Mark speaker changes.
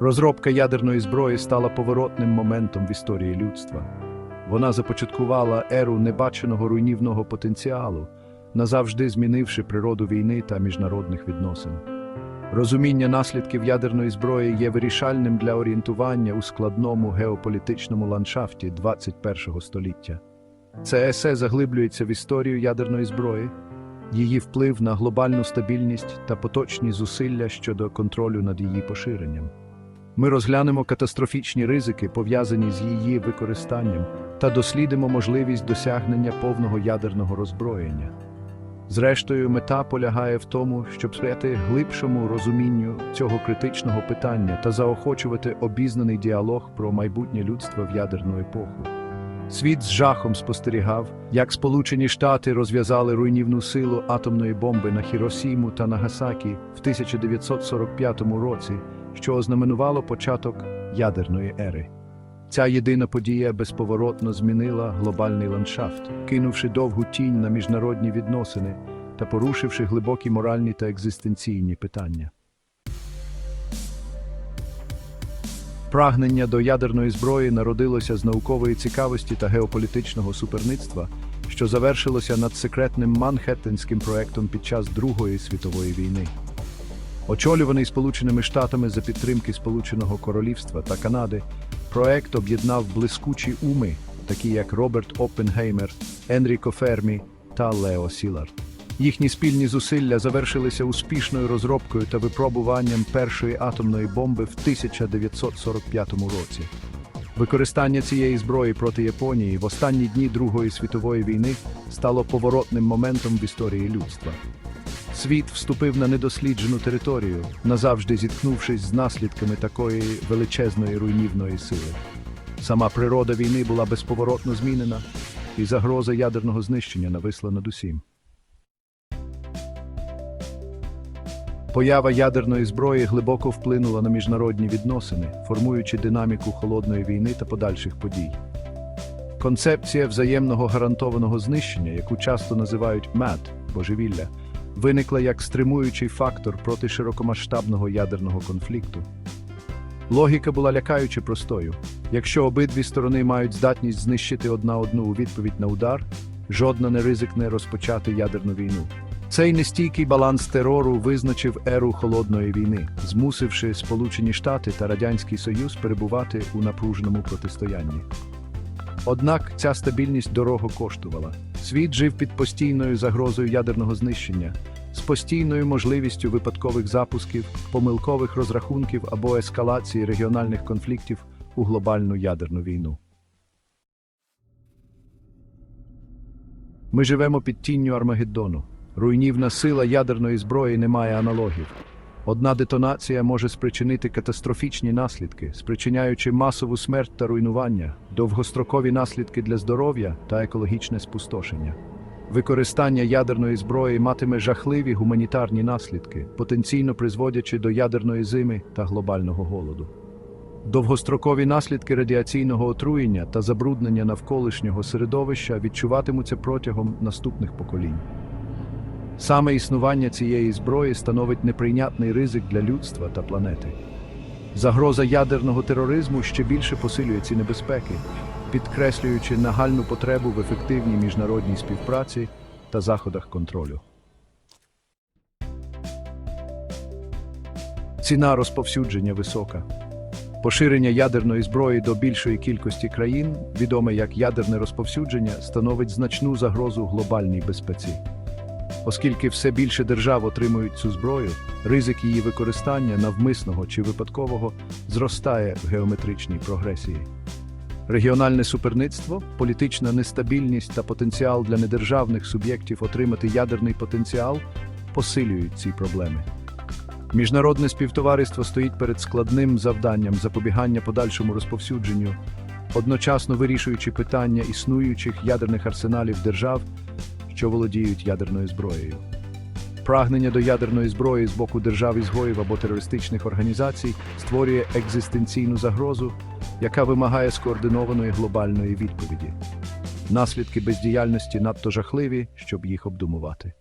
Speaker 1: Розробка ядерної зброї стала поворотним моментом в історії людства. Вона започаткувала еру небаченого руйнівного потенціалу, назавжди змінивши природу війни та міжнародних відносин. Розуміння наслідків ядерної зброї є вирішальним для орієнтування у складному геополітичному ландшафті 21 століття. Це есе заглиблюється в історію ядерної зброї, її вплив на глобальну стабільність та поточні зусилля щодо контролю над її поширенням. Ми розглянемо катастрофічні ризики, пов'язані з її використанням, та дослідимо можливість досягнення повного ядерного роззброєння. Зрештою, мета полягає в тому, щоб сприяти глибшому розумінню цього критичного питання та заохочувати обізнаний діалог про майбутнє людства в ядерну епоху. Світ з жахом спостерігав, як Сполучені Штати розв'язали руйнівну силу атомної бомби на Хіросіму та Нагасакі в 1945 році, що ознаменувало початок ядерної ери. Ця єдина подія безповоротно змінила глобальний ландшафт, кинувши довгу тінь на міжнародні відносини та порушивши глибокі моральні та екзистенційні питання. Прагнення до ядерної зброї народилося з наукової цікавості та геополітичного суперництва, що завершилося надсекретним Манхеттенським проектом під час Другої світової війни. Очолюваний Сполученими Штатами за підтримки Сполученого Королівства та Канади, проект об'єднав блискучі уми, такі як Роберт Оппенгеймер, Енріко Фермі та Лео Сілар. Їхні спільні зусилля завершилися успішною розробкою та випробуванням першої атомної бомби в 1945 році. Використання цієї зброї проти Японії в останні дні Другої світової війни стало поворотним моментом в історії людства. Світ вступив на недосліджену територію, назавжди зіткнувшись з наслідками такої величезної руйнівної сили. Сама природа війни була безповоротно змінена, і загроза ядерного знищення нависла над усім. Поява ядерної зброї глибоко вплинула на міжнародні відносини, формуючи динаміку холодної війни та подальших подій. Концепція взаємного гарантованого знищення, яку часто називають МАД божевілля, виникла як стримуючий фактор проти широкомасштабного ядерного конфлікту. Логіка була лякаюче простою. Якщо обидві сторони мають здатність знищити одна одну у відповідь на удар, жодна не ризикне розпочати ядерну війну. Цей нестійкий баланс терору визначив еру холодної війни, змусивши Сполучені Штати та Радянський Союз перебувати у напруженому протистоянні. Однак ця стабільність дорого коштувала. Світ жив під постійною загрозою ядерного знищення, з постійною можливістю випадкових запусків, помилкових розрахунків або ескалації регіональних конфліктів у глобальну ядерну війну. Ми живемо під тінню Армагеддону. Руйнівна сила ядерної зброї не має аналогів. Одна детонація може спричинити катастрофічні наслідки, спричиняючи масову смерть та руйнування, довгострокові наслідки для здоров'я та екологічне спустошення. Використання ядерної зброї матиме жахливі гуманітарні наслідки, потенційно призводячи до ядерної зими та глобального голоду. Довгострокові наслідки радіаційного отруєння та забруднення навколишнього середовища відчуватимуться протягом наступних поколінь. Саме існування цієї зброї становить неприйнятний ризик для людства та планети. Загроза ядерного тероризму ще більше посилює ці небезпеки, підкреслюючи нагальну потребу в ефективній міжнародній співпраці та заходах контролю. Ціна розповсюдження висока. Поширення ядерної зброї до більшої кількості країн, відоме як ядерне розповсюдження, становить значну загрозу глобальній безпеці. Оскільки все більше держав отримують цю зброю, ризик її використання навмисного чи випадкового зростає в геометричній прогресії. Регіональне суперництво, політична нестабільність та потенціал для недержавних суб'єктів отримати ядерний потенціал посилюють ці проблеми. Міжнародне співтовариство стоїть перед складним завданням запобігання подальшому розповсюдженню, одночасно вирішуючи питання існуючих ядерних арсеналів держав, що володіють ядерною зброєю. Прагнення до ядерної зброї з боку держав-ізгоїв або терористичних організацій створює екзистенційну загрозу, яка вимагає скоординованої глобальної відповіді. Наслідки бездіяльності надто жахливі, щоб їх обдумувати.